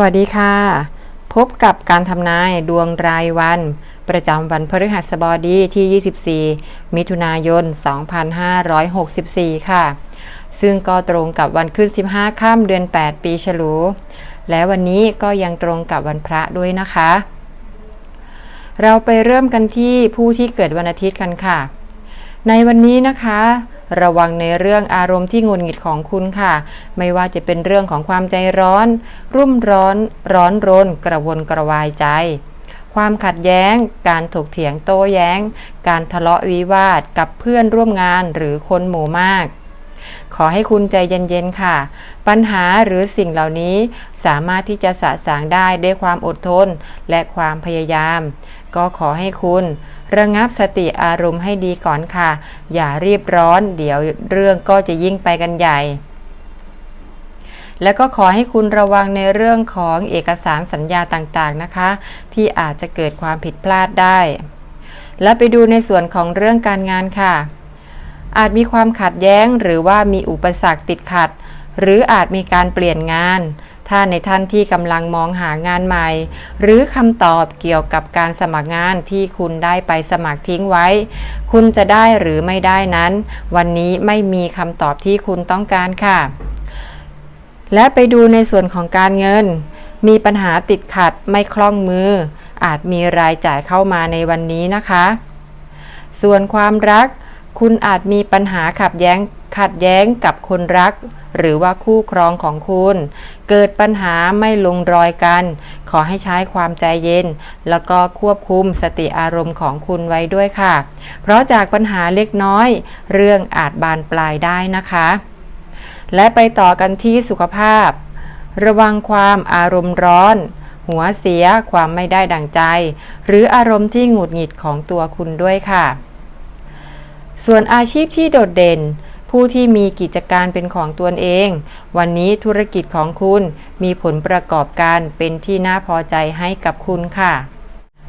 วัสดีค่ะ พบกับการทำนายดวงรายวัน ประจำวันพฤหัสบดีที่ 24 มิถุนายน 2564 ค่ะ ซึ่งก็ตรงกับวันขึ้น 15ค่ำเดือน 8 ปีฉลู และวันนี้ก็ยังตรงกับวันพระด้วยนะคะ เราไปเริ่มกันที่ผู้ที่เกิดวันอาทิตย์กันค่ะ ในวันนี้นะคะ ระวังในเรื่องอารมณ์ที่งุนหงิดของคุณค่ะ ไม่ว่าจะเป็นเรื่องของความใจร้อน รุ่มร้อน ร้อนรน กระวนกระวายใจ ความขัดแย้ง การถกเถียงโต้แย้ง การทะเลาะวิวาทกับเพื่อนร่วมงานหรือคนหมู่มาก ขอให้คุณใจเย็นๆค่ะ ปัญหาหรือสิ่งเหล่านี้สามารถที่จะสะสางได้ด้วยความอดทนและความพยายาม ก็ขอให้คุณ ระงับสติอารมณ์ให้ดีก่อนค่ะ อย่ารีบร้อน เดี๋ยวเรื่องก็จะยิ่งไปกันใหญ่ แล้วก็ขอให้คุณระวังในเรื่องของเอกสารสัญญาต่างๆนะคะ ที่อาจจะเกิดความผิดพลาดได้ และไปดูในส่วนของเรื่องการงานค่ะ อาจมีความขัดแย้งหรือว่ามีอุปสรรคติดขัด หรืออาจมีการเปลี่ยนงาน ถ้าในท่านที่กำลังมองหางานใหม่ หรือคำตอบเกี่ยวกับการสมัครงานที่คุณได้ไปสมัครทิ้งไว้ คุณจะได้หรือไม่ได้นั้น วันนี้ไม่มีคำตอบที่คุณต้องการค่ะ และไปดูในส่วนของการเงิน มีปัญหาติดขัดไม่คล่องมือ อาจมีรายจ่ายเข้ามาในวันนี้นะคะ ส่วนความรัก คุณอาจมีปัญหาขัดแย้งขัดแย้งกับคนรัก หรือว่าคู่ครองของคุณ เกิดปัญหาไม่ลงรอยกัน ขอให้ใช้ความใจเย็น แล้วก็ควบคุมสติอารมณ์ของคุณไว้ด้วยค่ะ เพราะจากปัญหาเล็กน้อย เรื่องอาจบานปลายได้นะคะ และไปต่อกันที่สุขภาพ ระวังความอารมณ์ร้อนหัวเสียความไม่ได้ดังใจ หรืออารมณ์ที่หงุดหงิดของตัวคุณด้วยค่ะ ส่วนอาชีพที่โดดเด่น ผู้ที่มีกิจการเป็นของตัวเอง วันนี้ธุรกิจของคุณมีผลประกอบการเป็นที่น่าพอใจให้กับคุณค่ะ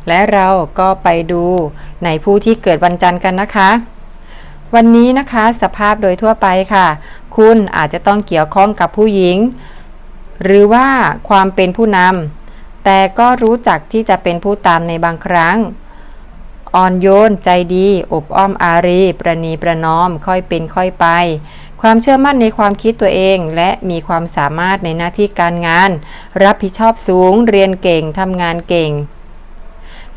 และเราก็ไปดูในผู้ที่เกิดวันจันทร์กันนะคะ วันนี้นะคะสภาพโดยทั่วไปค่ะ คุณอาจจะต้องเกี่ยวข้องกับผู้หญิง หรือว่าความเป็นผู้นำแต่ก็รู้จักที่จะเป็นผู้ตามในบางครั้ง อ่อนโยน ใจดี อบอ้อมอารี ประนีประนอม ค่อยเป็นค่อยไป ความเชื่อมั่นในความคิดตัวเอง และมีความสามารถในหน้าที่การงาน รับผิดชอบสูง เรียนเก่งทำงานเก่ง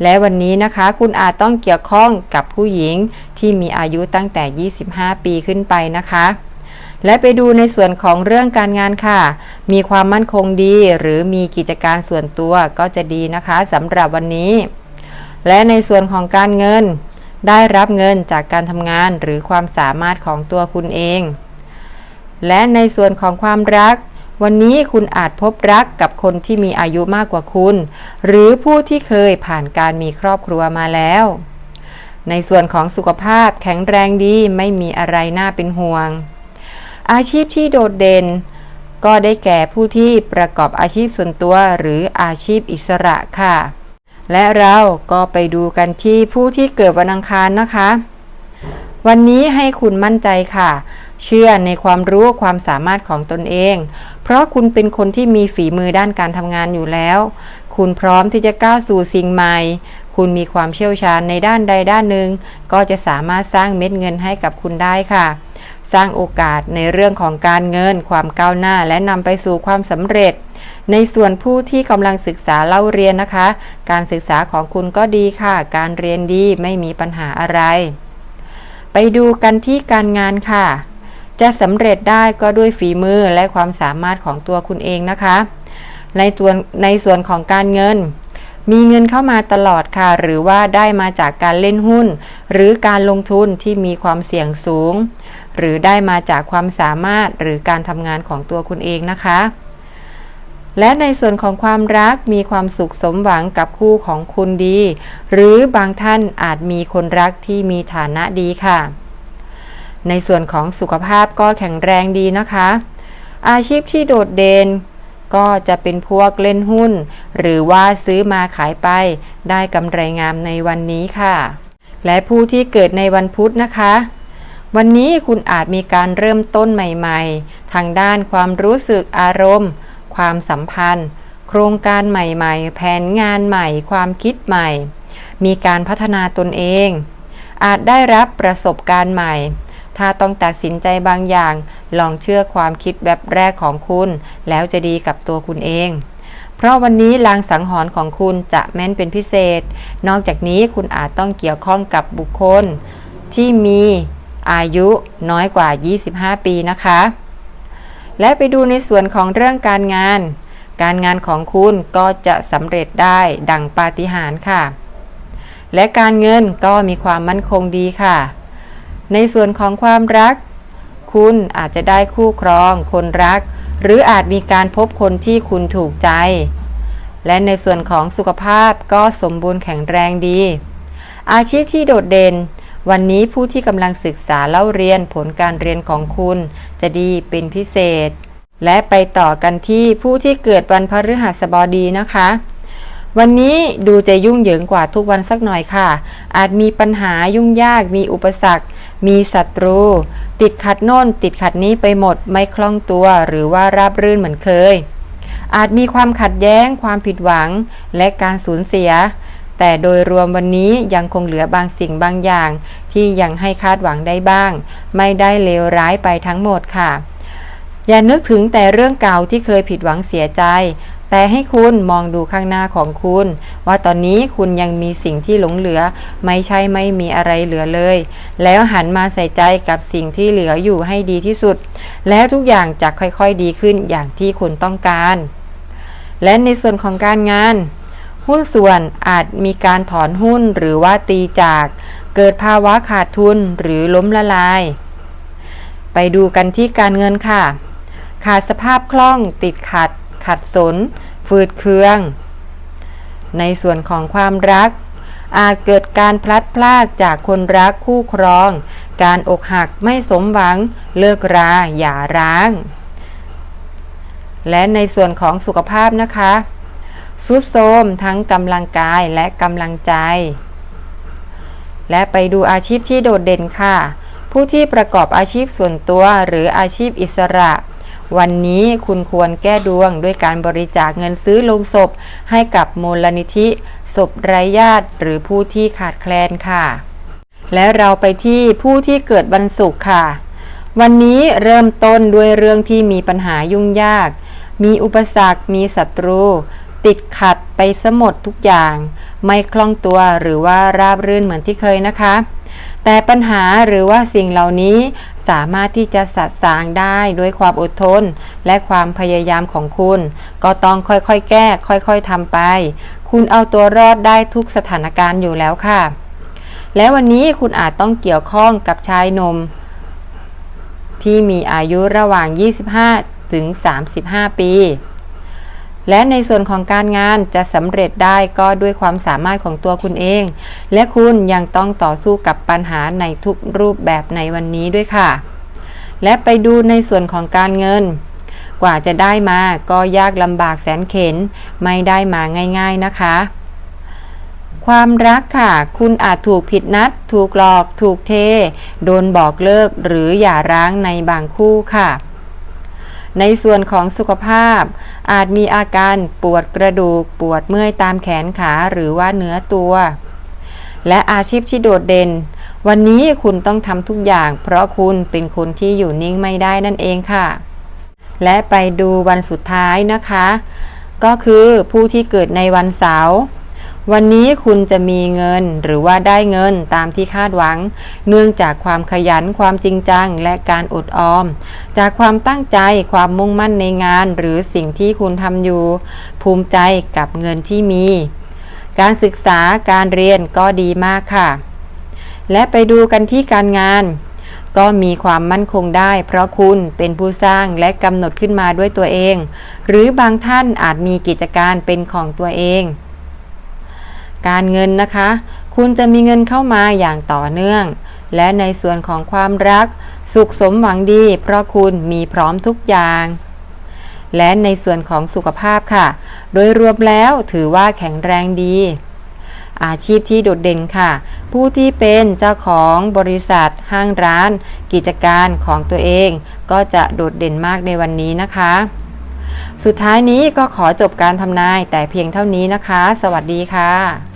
และวันนี้นะคะคุณอาจต้องเกี่ยวข้องกับผู้หญิงที่มีอายุตั้งแต่ 25 ปีขึ้นไปนะคะ และไปดูในส่วนของเรื่องการงานค่ะ มีความมั่นคงดีหรือมีกิจการส่วนตัวก็จะดีนะคะสำหรับวันนี้ และในส่วนของการเงิน ได้รับเงินจากการทำงานหรือความสามารถของตัวคุณเอง และในส่วนของความรัก วันนี้คุณอาจพบรักกับคนที่มีอายุมากกว่าคุณ หรือผู้ที่เคยผ่านการมีครอบครัวมาแล้ว ในส่วนของสุขภาพแข็งแรงดีไม่มีอะไรน่าเป็นห่วง อาชีพที่โดดเด่นก็ได้แก่ผู้ที่ประกอบอาชีพส่วนตัวหรืออาชีพอิสระค่ะ และเราก็ไปดูกันที่ผู้ที่เกิดวันอังคารนะคะ วันนี้ให้คุณมั่นใจค่ะ เชื่อในความรู้ความสามารถของตนเอง เพราะคุณเป็นคนที่มีฝีมือด้านการทำงานอยู่แล้ว คุณพร้อมที่จะก้าวสู่สิ่งใหม่ คุณมีความเชี่ยวชาญในด้านใดด้านหนึ่ง ก็จะสามารถสร้างเม็ดเงินให้กับคุณได้ค่ะสร้างโอกาสในเรื่องของการเงิน ความก้าวหน้าและนำไปสู่ความสำเร็จ ในส่วนผู้ที่กำลังศึกษาเล่าเรียนนะคะ การศึกษาของคุณก็ดีค่ะ การเรียนดีไม่มีปัญหาอะไร ไปดูกันที่การงานค่ะ จะสำเร็จได้ก็ด้วยฝีมือและความสามารถของตัวคุณเองนะคะ ในตัวนในส่วนของการเงิน มีเงินเข้ามาตลอดค่ะ หรือว่าได้มาจากการเล่นหุ้น หรือการลงทุนที่มีความเสี่ยงสูง หรือได้มาจากความสามารถหรือการทำงานของตัวคุณเองนะคะ และในส่วนของความรักมีความสุขสมหวังกับคู่ของคุณดี หรือบางท่านอาจมีคนรักที่มีฐานะดีค่ะ ในส่วนของสุขภาพก็แข็งแรงดีนะคะ อาชีพที่โดดเด่นก็จะเป็นพวกเล่นหุ้น หรือว่าซื้อมาขายไป ได้กำไรงามในวันนี้ค่ะ และผู้ที่เกิดในวันพุธนะคะ วันนี้คุณอาจมีการเริ่มต้นใหม่ ๆ ทางด้านความรู้สึกอารมณ์ ความสัมพันธ์ โครงการใหม่ๆ แผนงานใหม่ ความคิดใหม่ มีการพัฒนาตนเอง อาจได้รับประสบการณ์ใหม่ ถ้าต้องตัดสินใจบางอย่าง ลองเชื่อความคิดแบบแรกของคุณ แล้วจะดีกับตัวคุณเอง เพราะวันนี้ลางสังหรณ์ของคุณจะแม่นเป็นพิเศษ นอกจากนี้คุณอาจต้องเกี่ยวข้องกับบุคคล ที่มีอายุน้อยกว่า 25 ปีนะคะ และไปดูในส่วนของเรื่องการงาน การงานของคุณก็จะสำเร็จได้ดังปาฏิหาริย์ค่ะ และการเงินก็มีความมั่นคงดีค่ะ ในส่วนของความรัก คุณอาจจะได้คู่ครอง คนรัก หรืออาจมีการพบคนที่คุณถูกใจ และในส่วนของสุขภาพก็สมบูรณ์แข็งแรงดี อาชีพที่โดดเด่น วันนี้ผู้ที่กำลังศึกษาเล่าเรียนผลการเรียนของคุณ จะดีเป็นพิเศษ และไปต่อกันที่ผู้ที่เกิดวันพฤหัสบดีนะคะ วันนี้ดูจะยุ่งเหยิงกว่าทุกวันสักหน่อยค่ะ อาจมีปัญหายุ่งยาก มีอุปสรรค มีศัตรู ติดขัดโน่น ติดขัดนี้ไปหมดไม่คล่องตัว หรือว่าราบรื่นเหมือนเคย อาจมีความขัดแย้ง ความผิดหวัง และการสูญเสีย แต่โดยรวมวันนี้ยังคงเหลือบางสิ่งบางอย่าง ที่ยังให้คาดหวังได้บ้าง ไม่ได้เลวร้ายไปทั้งหมดค่ะ อย่านึกถึงแต่เรื่องเก่าที่เคยผิดหวังเสียใจ แต่ให้คุณมองดูข้างหน้าของคุณ ว่าตอนนี้คุณยังมีสิ่งที่หลงเหลือ ไม่ใช่ไม่มีอะไรเหลือเลย แล้วหันมาใส่ใจกับสิ่งที่เหลืออยู่ให้ดีที่สุด แล้วทุกอย่างจะค่อยๆดีขึ้นอย่างที่คุณต้องการ และในส่วนของการงาน หุ้นส่วนอาจมีการถอนหุ้นหรือว่าตีจาก เกิดภาวะขาดทุนหรือล้มละลาย ไปดูกันที่การเงินค่ะ ขาดสภาพคล่องติดขัด ขัดสน ฝืดเคือง ในส่วนของความรัก อาจเกิดการพลัดพรากจากคนรักคู่ครอง การอกหักไม่สมหวัง เลิกราหย่าร้าง และในส่วนของสุขภาพนะคะ สุดโทมทั้งกำลังกายและกำลังใจ และไปดูอาชีพที่โดดเด่นค่ะ ผู้ที่ประกอบอาชีพส่วนตัวหรืออาชีพอิสระ วันนี้คุณควรแก้ดวงด้วยการบริจาคเงินซื้อลงศพ ให้กับมูลนิธิศพไร้ญาติหรือผู้ที่ขาดแคลนค่ะ และเราไปที่ผู้ที่เกิดวันศุกร์ค่ะ วันนี้เริ่มต้นด้วยเรื่องที่มีปัญหายุ่งยาก มีอุปสรรค มีศัตรู ติดขัดไปสมดทุกอย่าง ไม่คล่องตัวหรือว่าราบรื่นเหมือนที่เคยนะคะ แต่ปัญหาหรือว่าสิ่งเหล่านี้สามารถที่จะสัดสางได้ด้วยความอดทน และความพยายามของคุณ ก็ต้องค่อยๆแก้ ค่อยๆทำไป คุณเอาตัวรอดได้ทุกสถานการณ์อยู่แล้วค่ะ และวันนี้คุณอาจต้องเกี่ยวข้องกับชายนม ที่มีอายุระหว่าง 25 ถึง 35 ปี และในส่วนของการงานจะสำเร็จได้ก็ด้วยความสามารถของตัวคุณเอง และคุณยังต้องต่อสู้กับปัญหาในทุกรูปแบบในวันนี้ด้วยค่ะ และไปดูในส่วนของการเงิน กว่าจะได้มาก็ยากลำบากแสนเข็นไม่ได้มาง่าย ๆนะคะความรักค่ะ คุณอาจถูกผิดนัด ถูกหลอก ถูกเท โดนบอกเลิก หรือหย่าร้างในบางคู่ค่ะ ในส่วนของสุขภาพ อาจมีอาการปวดกระดูกปวดเมื่อยตามแขนขาหรือว่าเนื้อตัว และอาชีพที่โดดเด่น วันนี้คุณต้องทำทุกอย่าง เพราะคุณเป็นคนที่อยู่นิ่งไม่ได้นั่นเองค่ะ และไปดูวันสุดท้ายนะคะ ก็คือผู้ที่เกิดในวันเสาร์ วันนี้คุณจะมีเงินหรือว่าได้เงินตามที่คาดหวัง เนื่องจากความขยันความจริงจังและการอดออม จากความตั้งใจความมุ่งมั่นในงานหรือสิ่งที่คุณทำอยู่ ภูมิใจกับเงินที่มี การศึกษาการเรียนก็ดีมากค่ะ และไปดูกันที่การงานก็มีความมั่นคงได้ เพราะคุณเป็นผู้สร้างและกำหนดขึ้นมาด้วยตัวเอง หรือบางท่านอาจมีกิจการเป็นของตัวเอง การเงินนะคะ คุณจะมีเงินเข้ามาอย่างต่อเนื่อง และในส่วนของความรัก สุขสมหวังดี เพราะคุณมีพร้อมทุกอย่าง และในส่วนของสุขภาพค่ะ โดยรวมแล้วถือว่าแข็งแรงดี อาชีพที่โดดเด่นค่ะ ผู้ที่เป็นเจ้าของบริษัท ห้างร้าน กิจการของตัวเอง ก็จะโดดเด่นมากในวันนี้นะคะสุดท้ายนี้ก็ขอจบการทำนายแต่เพียงเท่านี้นะคะ สวัสดีค่ะ